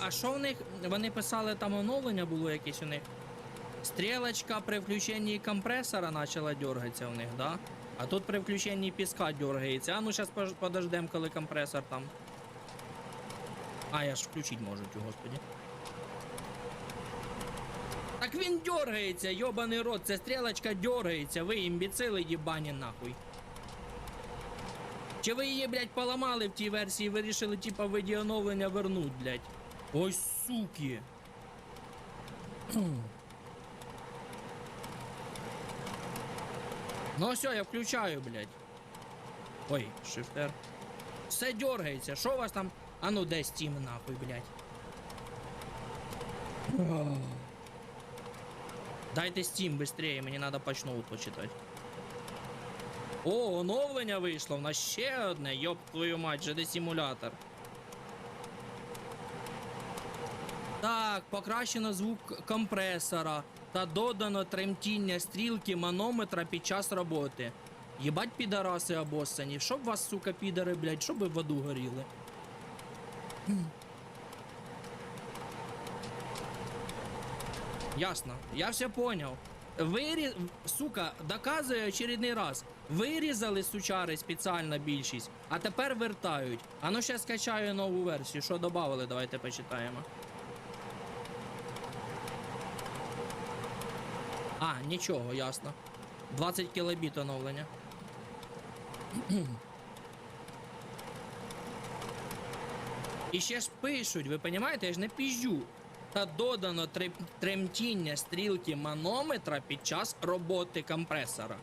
А що в них? Вони писали там оновлення було якесь у них. Стрілочка при включенні компресора почала дергатися у них, да? А тут при включенні піска дергається. А ну зараз подождемо, коли компресор там. А, я ж включить можу, тю, господі. Так він дергається, йобаний рот, ця стрілочка дергається, ви імбіцили їбані нахуй. Чи ви її, блядь, поламали в тій версії, вирішили, типа, в оновлення вернуть, блядь? Ой, суки. Ну все, я включаю, блядь. Ой, шифтер. Все дергається. Що у вас там? А ну де Steam нахуй, блядь. Дайте Steam быстрее, мені треба патчноут почитати. О, оновлення вийшло. В нас ще одне, йоп твою мать, GD симулятор. Так, покращено звук компресора та додано тремтіння стрілки манометра під час роботи. Єбать підараси обоссані. Щоб вас, сука, підари, блядь, щоб ви в аду горіли. Ясно, я все понял. Виріз... Сука, доказує очередний раз. Вирізали сучари спеціально більшість, а тепер вертають. А ну ще скачаю нову версію. Що додавали, давайте почитаємо. А, нічого, ясно. 20 кілобіт оновлення. І ще ж пишуть, ви розумієте, я ж не піжджу. Та додано трем- тремтіння стрілки манометра під час роботи компресора.